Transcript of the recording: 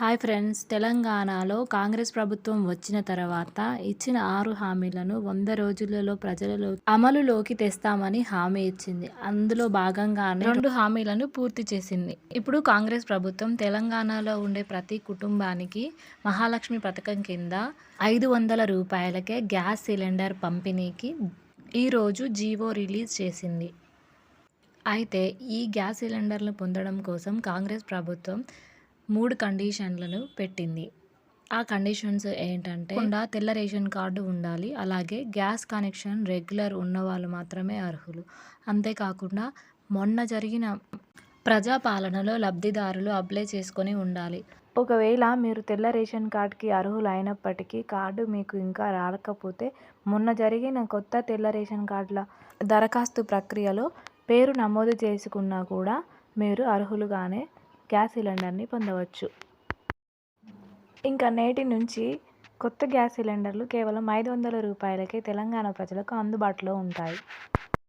Hi friends. తెలంగాణలో కాంగ్రెస్ ప్రభుత్వం వచ్చిన తర్వాత ఇచ్చిన ఆరు హామీలను వంద రోజులలో ప్రజలలో అమలులోకి తెస్తామని హామీ ఇచ్చింది. అందులో భాగంగానే రెండు హామీలను పూర్తి చేసింది. ఇప్పుడు కాంగ్రెస్ ప్రభుత్వం తెలంగాణలో ఉండే ప్రతి కుటుంబానికి మహాలక్ష్మి పథకం కింద ఐదు వందల రూపాయలకే గ్యాస్ సిలిండర్ పంపిణీకి ఈరోజు జీవో రిలీజ్ చేసింది. అయితే ఈ గ్యాస్ సిలిండర్లు పొందడం కోసం కాంగ్రెస్ ప్రభుత్వం మూడు కండిషన్లను పెట్టింది. ఆ కండిషన్స్ ఏంటంటేకుండా తెల్ల రేషన్ కార్డు ఉండాలి అలాగే గ్యాస్ కనెక్షన్ రెగ్యులర్ ఉన్న వాళ్ళు మాత్రమే అర్హులు. అంతేకాకుండా మొన్న జరిగిన ప్రజాపాలనలో లబ్ధిదారులు అప్లై చేసుకొని ఉండాలి. ఒకవేళ మీరు తెల్ల రేషన్ కార్డ్కి అర్హులు అయినప్పటికీ కార్డు మీకు ఇంకా రాకపోతే మొన్న జరిగిన కొత్త తెల్ల రేషన్ కార్డుల దరఖాస్తు ప్రక్రియలో పేరు నమోదు చేసుకున్నా కూడా మీరు అర్హులుగానే గ్యాస్ సిలిండర్ని పొందవచ్చు. ఇంకా నేటి నుంచి కొత్త గ్యాస్ సిలిండర్లు కేవలం ఐదు వందల రూపాయలకే తెలంగాణ ప్రజలకు అందుబాటులో ఉంటాయి.